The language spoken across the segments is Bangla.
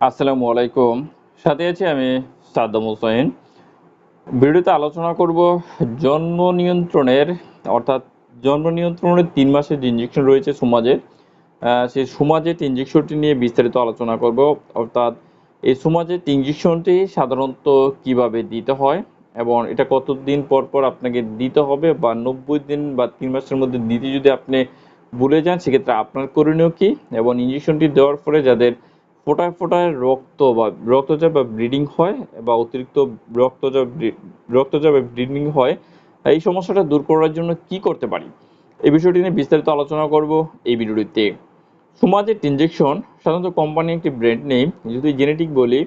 আসসালামু আলাইকুম। সাথে আছি আমি সাদ্দাম হোসেন। ভিডিওতে আলোচনা করব জন্ম নিয়ন্ত্রণের, অর্থাৎ জন্ম নিয়ন্ত্রণের তিন মাসের যে ইঞ্জেকশন রয়েছে সমাজে সেই সমাজের ইঞ্জেকশনটি নিয়ে বিস্তারিত আলোচনা করব। অর্থাৎ এই সমাজের ইঞ্জেকশনটি সাধারণত কীভাবে দিতে হয় এবং এটা কতদিন পর পর আপনাকে দিতে হবে বা নব্বই দিন বা তিন মাসের মধ্যে দিতে যদি আপনি ভুলে যান, সেক্ষেত্রে আপনার করণীয় কী? এবং ইঞ্জেকশনটি দেওয়ার পরে যাদের ফোটায় ফোটায় রক্ত বা রক্তচাপ বা ব্লিডিং হয় বা অতিরিক্ত রক্তচাপ রক্তচাপ ব্লিডিং হয়, এই সমস্যাটা দূর করার জন্য কি করতে পারি? এই বিষয়টি নিয়ে বিস্তারিত আলোচনা করব এই ভিডিওটিতে। সমাজের ইঞ্জেকশন সাধারণত কোম্পানি একটি ব্র্যান্ড নেই যদি জেনেটিক বলি,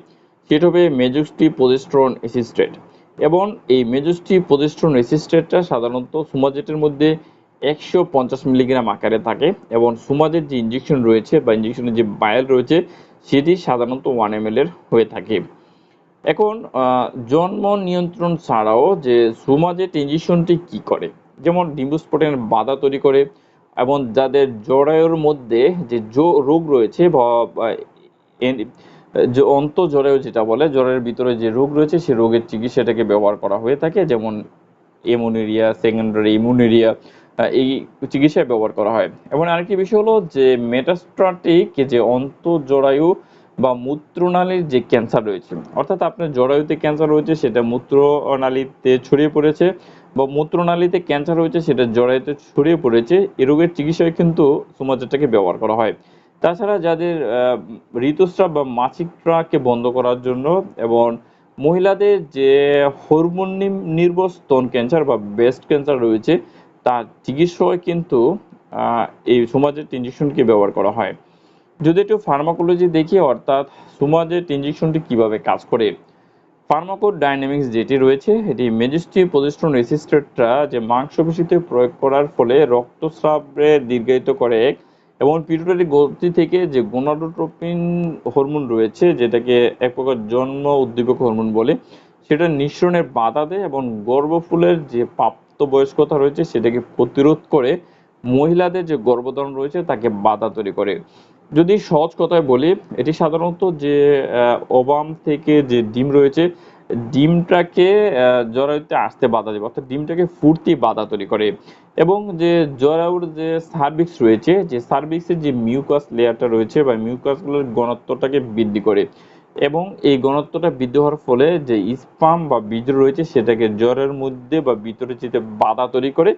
সেটা হবে মেজস্টি প্রজেস্ট্রন অ্যাসিস্টেড এবং এই মেজস্টি প্রজেস্ট্রন অ্যাসিস্টেডটা সাধারণত সুমাজেটের মধ্যে একশো পঞ্চাশ মিলিগ্রাম আকারে থাকে এবং সুমাজের যে ইঞ্জেকশন রয়েছে বা ইঞ্জেকশনের যে বায়াল রয়েছে সেটি সাধারণত ওয়ান এম এর হয়ে থাকে। এখন জন্ম নিয়ন্ত্রণ ছাড়াও যে সুমাজেট ইঞ্জেকশনটি কি করে? যেমন ডিম্বুস্ফোটনের বাধা তৈরি করে এবং যাদের জরায়ুর মধ্যে যে রোগ রয়েছে যে অন্ত জরায়ু যেটা বলে, জরায়ুর ভিতরে যে রোগ রয়েছে সেই রোগের চিকিৎসাটাকে ব্যবহার করা হয়ে থাকে। যেমন এমোনেরিয়া সেকেন্ডারি ইমুনেরিয়া এই চিকিৎসায় ব্যবহার করা হয়। এবং আরেকটি বিষয় হলো যে মেটাস্ট্রাটিক যে অন্তঃজরায়ু বা মূত্রনালীর যে ক্যান্সার রয়েছে, অর্থাৎ আপনার জরায়ুতে ক্যান্সার রয়েছে, সেটা মূত্রনালীতে ছড়িয়ে পড়েছে বা মূত্রনালীতে ক্যান্সার রয়েছে সেটা জরায়ুতে ছড়িয়ে পড়েছে, এ রোগের চিকিৎসায় কিন্তু সোমাজারটাকে ব্যবহার করা হয়। তাছাড়া যাদের ঋতুস্রাব বা মাসিক ট্রাককে বন্ধ করার জন্য এবং মহিলাদের যে হরমোন নির্ভর স্তন ক্যান্সার বা ব্রেস্ট ক্যান্সার রয়েছে তার চিকিৎসায় কিন্তু এই সুমাজেট ইঞ্জেকশনকে ব্যবহার করা হয়। যদি একটু ফার্মাকোলজি দেখি, অর্থাৎ সুমাজেট ইঞ্জেকশনটি কীভাবে কাজ করে? ফার্মাকো ডাইনামিক্স যেটি রয়েছে, এটি মেজিস্ট্রি প্রজেস্ট্রন রেসিস্টারটা যে মাংসপেশিতে প্রয়োগ করার ফলে রক্তস্রাবে দীর্ঘায়িত করে এবং পিটুটারি গতি থেকে যে গোনাডোট্রোপিন হরমোন রয়েছে, যেটাকে এক প্রকার জন্ম উদ্দীপক হরমোন বলে, সেটা নিঃসরণের বাধা দেয় এবং গর্ভফুলের যে প্রাপ্তবয়স্কতা রয়েছে, সেটাকে প্রতিরোধ করে মহিলাদের যে গর্ভধারণ রয়েছে, তাকে বাধা তৈরি করে। যদি সহজ কথায় বলি, এটি সাধারণত যে ওবাম থেকে যে ডিম রয়েছে ডিমটাকে জরায়ুতে আসতে বাধা দেবে, অর্থাৎ ডিমটাকে ফুর্তি বাধা তৈরি করে। এবং যে জরায়ুর যে সার্ভিক্স রয়েছে, যে সার্ভিক্সের যে মিউকাস লেয়ারটা রয়েছে, বা মিউকাসগুলোর ঘনত্বটাকে বৃদ্ধি করে। এবং এই ঘনত্বটা বৃদ্ধি হওয়ার ফলে যে স্পাম বা বীজ রয়েছে, সেটাকে জ্বরের মধ্যে বা ভিতরে যেতে বাধা তৈরি করে।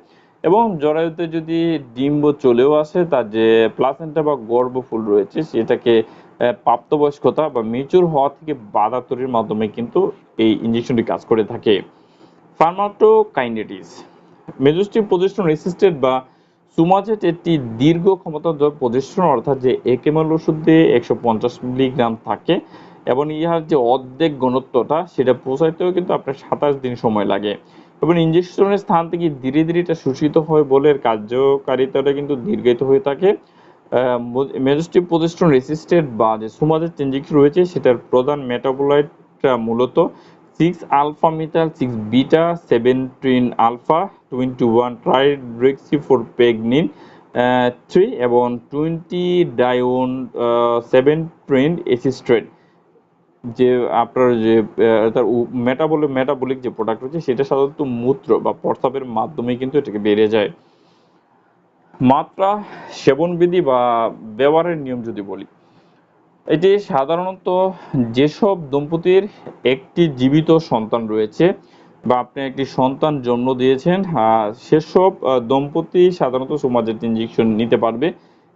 এবং জরায়ুতে যদি ডিম্ব চলেও আসে, তার যে প্লাসেন্টা বা গর্ভফুল রয়েছে, সেটাকে প্রাপ্তবয়স্কতা বা মিচুর হওয়া থেকে বাধা তৈরির মাধ্যমে কিন্তু এই ইঞ্জেকশনটি কাজ করে থাকে। ফার্মাটোকাইনেটিস মেজোস্টিভ প্রজেস্ট্রন রেসিস্টেড বা সুমাজেট একটি দীর্ঘ ক্ষমতাধর প্রজেস্ট্রন অর্থাৎ যে একেমাল ওষুধে একশো পঞ্চাশ মিলিগ্রাম থাকে এবং ইহার যে অর্ধেক ঘনত্বটা, সেটা পৌঁছাইতেও কিন্তু আপনার সাতাশ দিন সময় লাগে। এবং ইঞ্জেকশনের স্থান থেকে ধীরে ধীরে এটা শোষিত হয় বলে এর কার্যকারিতাটা কিন্তু দীর্ঘায়িত হয়ে থাকে। মেজস্টিভ প্রতিষ্ঠান রেসিস্টেড বা যে সুমাজের ইঞ্জেকশন রয়েছে, সেটার প্রধান মেটাবোলাইটটা মূলত six alpha methyl six beta seventeen alpha twenty one trihydroxy four pregnene three এবং টোয়েন্টি ডায়ন সেভেন প্রিন্ট এসিস্ট্রেট যে আপনার যে তার মেটাবলিক মেটাবলিক যে প্রোডাক্ট রয়েছে, সেটা সাধারণত মূত্র বা প্রস্রাবের মাধ্যমে কিন্তু এটাকে বেড়ে যায়। মাত্রা, সেবনবিধি বা ব্যবহারের নিয়ম যদি বলি, এটি সাধারণত যেসব দম্পতির একটি জীবিত সন্তান রয়েছে বা আপনি একটি সন্তান জন্ম দিয়েছেন সেসব দম্পতি সাধারণত সমাজের ইঞ্জেকশন নিতে পারবে।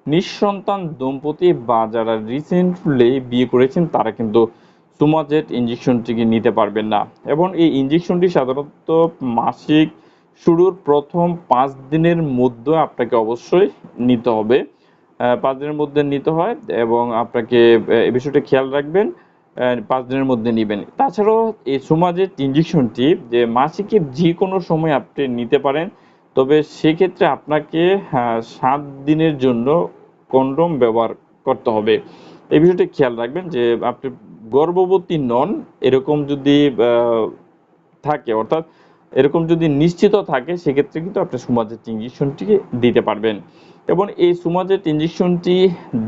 নিঃসন্তান দম্পতি বা যারা রিসেন্টলি বিয়ে করেছেন, তারা কিন্তু সুমাজেট ইঞ্জেকশনটিকে নিতে পারবেন না। এবং এই ইঞ্জেকশনটি সাধারণত মাসিক শুরুর প্রথম পাঁচ দিনের মধ্যে আপনাকে অবশ্যই নিতে হবে। পাঁচ দিনের মধ্যে নিতে হয় এবং আপনাকে এই বিষয়টা খেয়াল রাখবেন পাঁচ দিনের মধ্যে নেবেন। তাছাড়াও এই সুমাজেট ইঞ্জেকশনটি যে মাসিকের যে কোনো সময় আপনি নিতে পারেন, তবে সেক্ষেত্রে আপনাকে সাত দিনের জন্য কন্ডম ব্যবহার করতে হবে। এই বিষয়টি খেয়াল রাখবেন যে আপনি গর্ভবতী নন, এরকম যদি থাকে, অর্থাৎ এরকম যদি নিশ্চিত থাকে, সেক্ষেত্রে কিন্তু আপনি সুমাজেট ইঞ্জেকশনটিকে দিতে পারবেন। এবং এই সুমাজেট ইঞ্জেকশনটি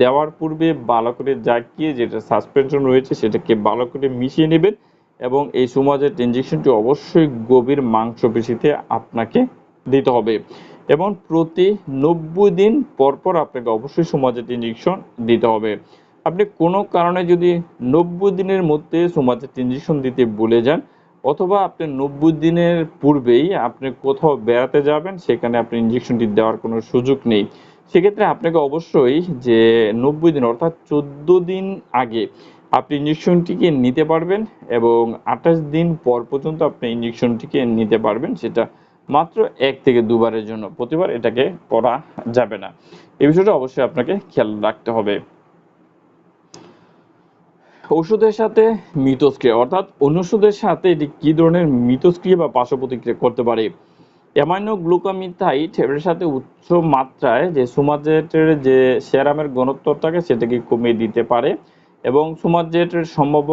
দেওয়ার পূর্বে ভালো করে জাকিয়ে যেটা সাসপেনশন রয়েছে, সেটাকে ভালো করে মিশিয়ে নেবেন এবং এই সুমাজেট ইঞ্জেকশনটি অবশ্যই গভীর মাংসপেশিতে আপনাকে দিতে হবে। এবং প্রতি নব্বই দিন পর পর আপনাকে অবশ্যই সুমাজেট ইঞ্জেকশন দিতে হবে। আপনি কোনো কারণে যদি নব্বই দিনের মধ্যে সুমাজেট ইঞ্জেকশন দিতে ভুলে যান অথবা আপনি নব্বই দিনের পূর্বেই আপনি কোথাও বেড়াতে যাবেন, সেখানে আপনি ইঞ্জেকশনটি দেওয়ার কোনো সুযোগ নেই। সেক্ষেত্রে আপনাকে অবশ্যই যে নব্বই দিন অর্থাৎ চোদ্দ দিন আগে আপনি ইঞ্জেকশনটিকে নিতে পারবেন এবং আঠাশ দিন পর পর্যন্ত আপনি ইঞ্জেকশনটিকে নিতে পারবেন, সেটা মাত্র এক থেকে দুবারের জন্য। প্রতিবার এটাকে করা যাবে না। এই বিষয়টা অবশ্যই আপনাকে খেয়াল রাখতে হবে। ওষুধের সাথে মিথস্ক্রিয়া, অর্থাৎ অন্য ওষুধের সাথে এটি কি ধরনের মিথস্ক্রিয়া বা পার্শ্ব প্রতিক্রিয়া করতে পারে? অ্যামাইনো গ্লুকামিথাইড এর সাথে উচ্চ মাত্রায় যে সুমাজেটের যে সেরামের ঘনত্ব থাকে সেটাকে কমিয়ে দিতে পারে? এবং সুমাজেটের সম্ভাব্য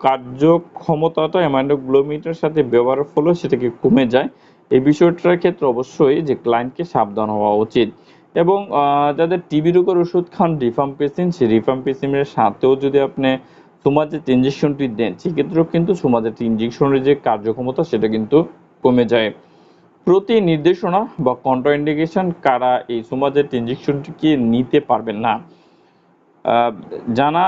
কার্যক্ষমতাটা অ্যামাইনো গ্লোমিটের সাথে ব্যবহারের ফলে সেটাকে কমে যায়? এই বিষয়টার ক্ষেত্রে অবশ্যই যে ক্লায়েন্টকে সাবধান হওয়া উচিত। এবং যাদের টিবি রোগের ওষুধ খান রিফাম্পিসিন সেই রিফাম্পিসিনের সাথেও যদি আপনি সুমাজেট ইঞ্জেকশনটি দেন, সেক্ষেত্রেও কিন্তু সুমাজেট ইঞ্জেকশনের যে কার্যক্ষমতা, সেটা কিন্তু কমে যায়। প্রতি নির্দেশনা বা কন্ট্রাইন্ডিকেশন কারা এই সুমাজেট ইঞ্জেকশনটিকে নিতে পারবেন না? জানা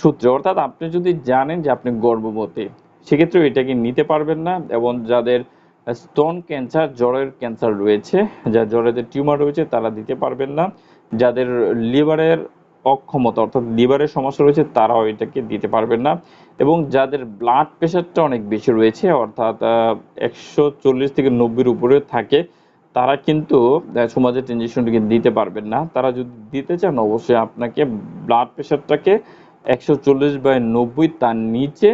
সূত্রে, অর্থাৎ আপনি যদি জানেন যে আপনি গর্ভবতী সেক্ষেত্রে এটাকে নিতে পারবেন না এবং যাদের স্তন ক্যান্সার জ্বরের ক্যান্সার রয়েছে। যা জ্বরের টিউমার রয়েছে, তারা দিতে পারবেন না। যাদের লিভারের অক্ষমতা, অর্থাৎ লিভারের সমস্যা রয়েছে, তারাও এটাকে দিতে পারবেন না। এবং যাদের ব্লাড প্রেশারটা অনেক বেশি রয়েছে, অর্থাৎ একশো চল্লিশ থেকে নব্বইয়ের উপরে থাকে, তারা কিন্তু সমাজের ইঞ্জেকশনটিকে দিতে পারবেন না। তারা যদি দিতে চান, অবশ্যই আপনাকে ব্লাড প্রেশারটাকে একশো চল্লিশ বাই নব্বই তার নিচে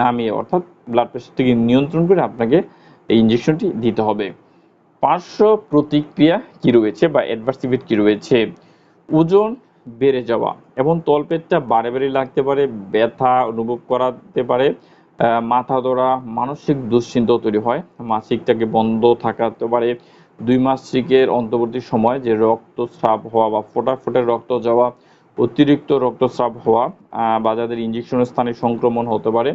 নামিয়ে, অর্থাৎ ব্লাড প্রেশারটিকে নিয়ন্ত্রণ করে আপনাকে এই ইঞ্জেকশনটি দিতে হবে। পার্শ্ব প্রতিক্রিয়া কি রয়েছে বা অ্যাডভার্স ইফেক্ট কি রয়েছে? ওজন বেড়ে যাওয়া এবং তলপেটটা বারে বারে লাগতে পারে, ব্যথা অনুভব করাতে পারে মাথা ধরা, মানসিক দুশ্চিন্তা তৈরি হয়। মাসিকটাকে বন্ধ থাকাতে পারে। দুই মাসিকের অন্তর্বর্তী সময় যে রক্তস্রাব হওয়া বা ফোটা ফোটে রক্ত যাওয়া, অতিরিক্ত রক্তস্রাব হওয়া বা যাদের ইঞ্জেকশনের স্থানে সংক্রমণ হতে পারে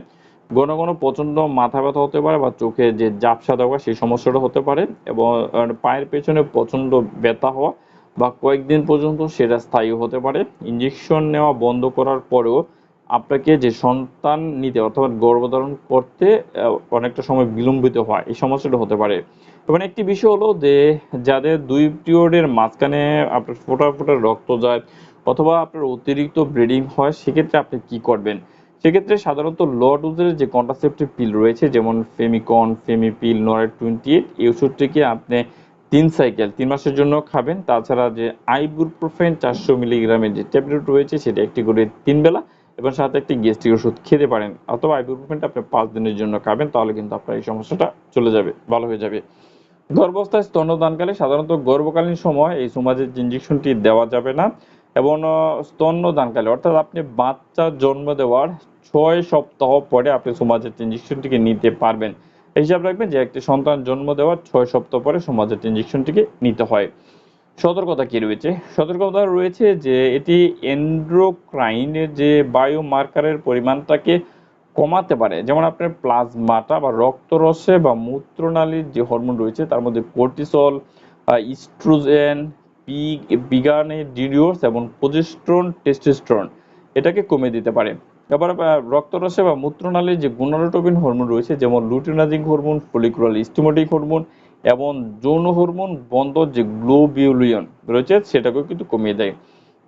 ঘন ঘন প্রচণ্ড মাথা ব্যথা হতে পারে বা চোখে যে জাপসা দেওয়া সেই সমস্যাটা হতে পারে এবং পায়ের পেছনে প্রচণ্ড ব্যথা হওয়া বা কয়েকদিন পর্যন্ত সেটা স্থায়ী হতে পারে। ইঞ্জেকশন নেওয়া বন্ধ করার পরেও আপনাকে যে সন্তান নিতে অর্থাৎ গর্ভধারণ করতে অনেকটা সময় বিলম্বিত হয় এই সমস্যাটা হতে পারে। এবং একটি বিষয় হলো যে, যাদের দুই পিরিয়ডের মাঝখানে আপনার ফোটা ফোটা রক্ত যায় অথবা আপনার অতিরিক্ত ব্লিডিং হয়, সেক্ষেত্রে আপনি কি করবেন? সেক্ষেত্রে সাধারণত লো ডোজের যে কন্ট্রাসেপটিভ পিল রয়েছে, যেমন Femicon Femipil Norett twenty eight এই ওষুধটিকে আপনি তিন সাইকেল তিন মাসের জন্য খাবেন। তাছাড়া যে আইবুপ্রোফেন চারশো মিলিগ্রামের যে ট্যাবলেট রয়েছে, সেটা একটি করে তিন বেলা এবং সাথে একটি গ্যাস্ট্রিক ওষুধ খেতে পারেন। অথবা আইবুপ্রোফেনটা আপনি পাঁচ দিনের জন্য খাবেন, তাহলে কিন্তু আপনার এই সমস্যাটা চলে যাবে, ভালো হয়ে যাবে। গর্ভাবস্থায় স্তন্যদানকালে সাধারণত গর্ভকালীন সময় এই সমাজের ইঞ্জেকশনটি দেওয়া যাবে না। এবং স্তন্যদানকালে অর্থাৎ আপনি বাচ্চা জন্ম দেওয়ার ছয় সপ্তাহ পরে আপনি সমাজের ইঞ্জেকশনটিকে নিতে পারবেন। হিসাব রাখবেন যে একটি সন্তান জন্ম দেওয়ার ছয় সপ্তাহ পরে সমাজের ইঞ্জেকশনটিকে নিতে হয়। সতর্কতা কি রয়েছে? সতর্কতা রয়েছে যে এটি এন্ড্রোক্রাইনের যে বায়োমার্কারের পরিমাণটাকে কমাতে পারে। যেমন আপনার প্লাজমাটা বা রক্তরসে বা মূত্রনালীর যে হরমোন রয়েছে, তার মধ্যে কোর্টিসল ইস্ট্রোজেন বিগানে ডিডিওস এবং প্রজেস্ট্রন, টেস্টোস্টেরন এটাকে কমিয়ে দিতে পারে। এবার রক্তরসে বা মূত্রনালীর যে গুণারোটোপিন হরমোন রয়েছে, যেমন luteinizing hormone, follicular stimulating hormone এবং যৌন হরমোন বন্ধ যে গ্লোবিউলিয়ন রয়েছে, সেটাকেও কিন্তু কমিয়ে দেয়।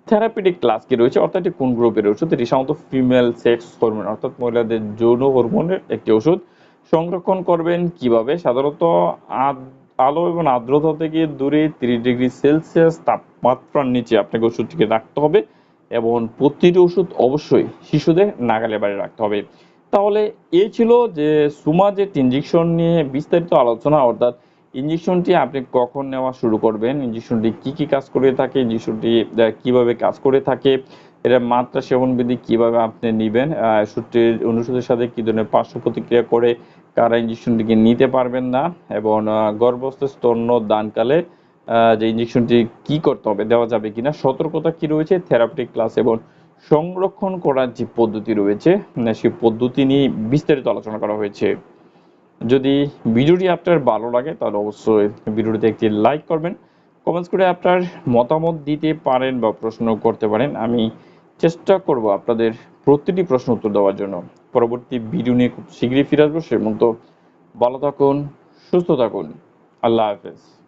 থেরাপিটিক ক্লাস কি রয়েছে? অর্থাৎ এটি কোন গ্রুপের ওষুধ? এটি সাধারণত ফিমেল সেক্স হরমোন, অর্থাৎ মহিলাদের যৌন হরমোনের একটি ওষুধ। সংরক্ষণ করবেন কীভাবে? সাধারণত আলো এবং আর্দ্রতা থেকে দূরে তিরিশ ডিগ্রি সেলসিয়াস তাপমাত্রার নিচে আপনাকে ওষুধটিকে রাখতে হবে এবং প্রতিটি ওষুধ অবশ্যই শিশুদের নাগালে বাইরে রাখতে হবে। তাহলে এই ছিল যে সুমাজেট ইঞ্জেকশন নিয়ে বিস্তারিত আলোচনা, অর্থাৎ ইঞ্জেকশনটি আপনি কখন নেওয়া শুরু করবেন ইঞ্জেকশনটি কি কি কাজ করে থাকে ইঞ্জেকশনটি কীভাবে কাজ করে থাকে এটা মাত্রা সেবন বিধি কীভাবে আপনি নেবেন ওষুধটির অনুষদের সাথে কি ধরনের পার্শ্ব প্রতিক্রিয়া করে কারা ইঞ্জেকশনটিকে নিতে পারবেন না এবং গর্ভস্থ স্তন্য দানকালে যে ইঞ্জেকশনটি কি করতে হবে, দেওয়া যাবে কিনা, সতর্কতা কি রয়েছে থেরাপিটিক ক্লাস এবং সংরক্ষণ করার যে পদ্ধতি রয়েছে সেই পদ্ধতি নিয়ে বিস্তারিত আলোচনা করা হয়েছে। যদি ভিডিওটি আপনার ভালো লাগে, তাহলে অবশ্যই ভিডিওটিতে একটি লাইক করবেন। কমেন্টস করে আপনার মতামত দিতে পারেন বা প্রশ্ন করতে পারেন। আমি চেষ্টা করব আপনাদের প্রতিটি প্রশ্ন উত্তর দেওয়ার জন্য। পরবর্তী ভিডিও নিয়ে খুব শীঘ্রই ফিরে আসব। সে মতো ভালো থাকুন, সুস্থ থাকুন। আল্লাহ হাফেজ।